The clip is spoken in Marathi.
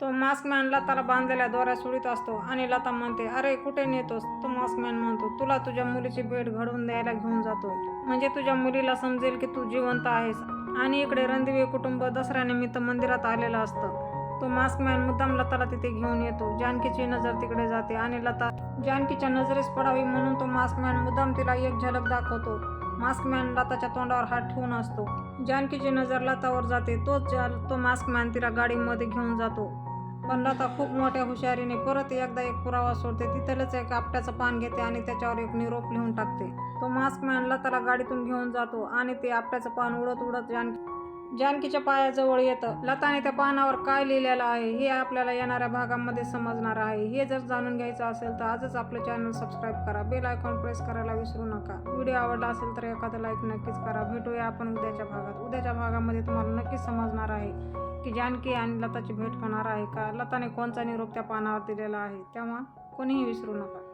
तो मास्कमॅन लताला बांधलेल्या दोऱ्या सुळीत असतो आणि लता म्हणते अरे कुठे नेतोस? तो मास्क मॅन म्हणतो तुला तुझ्या मुलीची भेट घडवून द्यायला घेऊन जातो. म्हणजे तुझ्या मुलीला समजेल की तू जिवंत आहेस आणि इकडे रणदिवे कुटुंब दसऱ्यानिमित्त मंदिरात आलेलं असतं. तो मास्क मॅन मुद्दाम लताला तिथे घेऊन येतो. जानकीची नजर तिकडे जाते आणि लता जानकीच्या नजरेस पडावी म्हणून तो मास्कमॅन मुद्दाम तिला एक झलक दाखवतो. मास्कमॅन लताच्या तोंडावर हात ठेवून असतो. जानकीची नजर लतावर जाते. तोच तो मास्कमॅन तिला गाडीमध्ये घेऊन जातो. पण लता खूप मोठ्या हुशारीने. परत एकदा एक पुरावा सोडते. तिथलंच एक आपट्याचं पान घेते आणि त्याच्यावर एक निरोप लिहून टाकते. तो मास्क मॅन लताला गाडीतून घेऊन जातो आणि ते आपट्याचं पान उडत उडत जानकी जानकीच्या पायाजवळ येतं. लताने त्या पानावर काय लिहिलेलं आहे हे आपल्याला येणाऱ्या भागामध्ये समजणार आहे. हे जर जाणून घ्यायचं असेल तर आजच आपलं चॅनल सबस्क्राईब करा. बेल आयकॉन प्रेस करायला विसरू नका. व्हिडिओ आवडला असेल तर एखादं लाईक नक्कीच करा. भेटूया आपण उद्याच्या भागात. उद्याच्या भागामध्ये तुम्हाला नक्कीच समजणार आहे. की जानकी आणि लताची भेट होणार आहे का? लताने कोणचा निरोप त्या पानावर दिलेला आहे? तेव्हा कोणीही विसरू नका.